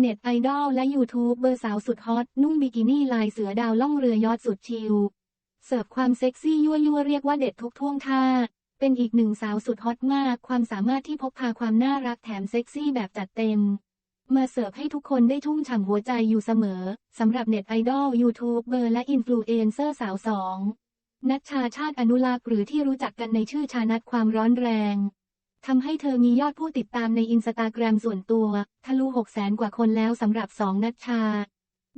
เน็ตไอดอลและยูทูบเบอร์สาวสุดฮอต นุ่งบิกินี่ลายเสือดาวล่องเรือยอดสุดชิล เสิร์ฟความเซ็กซี่ยั่วยั่วเรียกว่าเด็ดทุกท่วงท่า เป็นอีกหนึ่งสาวสุดฮอตมาก ความสามารถที่พกพาความน่ารักแถมเซ็กซี่แบบจัดเต็ม มาเสิร์ฟให้ทุกคนได้ทุ่มฉ่ำหัวใจอยู่เสมอ สำหรับเน็ตไอดอลยูทูบเบอร์และอินฟลูเอนเซอร์สาวสองนัชชาชาติอนุรักษ์หรือที่รู้จักกันในชื่อชานัทความร้อนแรง ทำให้เธอมียอดผู้ติดตามในอินสตาแกรมส่วนตัว ทะลุ6แสนกว่าคนแล้วสำหรับสองนัชชา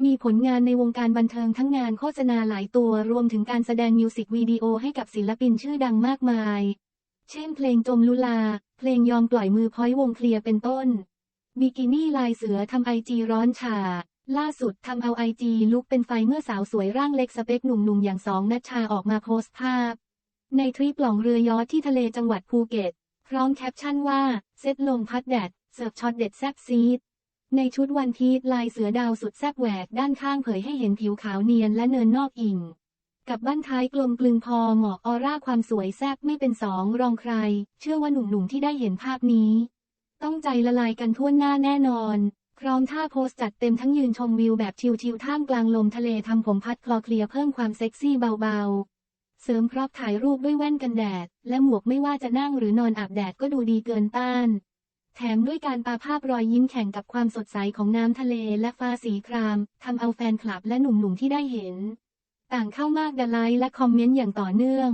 มีผลงานในวงการบันเทิงทั้งงานโฆษณาหลายตัวรวมถึงการแสดงมิวสิกวิดีโอให้กับศิลปินชื่อดังมากมาย เช่นเพลงจมลุลา เพลงยอมปล่อยมือพ้อยวงเคลียร์เป็นต้น บิกินี่ลายเสือทำไอจีร้อนฉาล่าสุดทำเอาไอจีลุกเป็นไฟเมื่อสาวสวยร่างเล็กสเปคหนุ่มๆอย่างสองนัชชาออกมาโพสต์ภาพ ในทริปหล่องเรือยอทที่ทะเลจังหวัดภูเก็ต พร้อมแคปชั่นว่า เซตลมพัดแดด เสิร์ฟช็อตเด็ดแซบซีด ในชุดวันพีชลายเสือดาวสุดแซบแหวกด้านข้างเผยให้เห็นผิวขาวเนียนและเนินนอกอิ่ง กับบ้านท้ายกลมกลึงพอเหมาะออร่าความสวยแซบไม่เป็นสองรองใคร เชื่อว่าหนุ่มๆที่ได้เห็นภาพนี้ ต้องใจละลายกันทั่วหน้าแน่นอน พร้อมท่าโพสจัดเต็มทั้งยืนชมวิวแบบชิลๆท่ามกลางลมทะเลทำผมพัดคลอเคลียเพิ่มความเซ็กซี่เบาๆ เสริมพร็อพถ่ายรูปด้วยแว่นกันแดด และหมวกไม่ว่าจะนั่งหรือนอนอาบแดดก็ดูดีเกินต้าน แถมด้วยการปาภาพรอยยิ้มแข่งกับความสดใสของน้ำทะเลและฟ้าสีครามทำเอาแฟนคลับและหนุ่มๆที่ได้เห็น ต่างเข้ามากดไลค์และคอมเมนต์อย่างต่อเนื่อง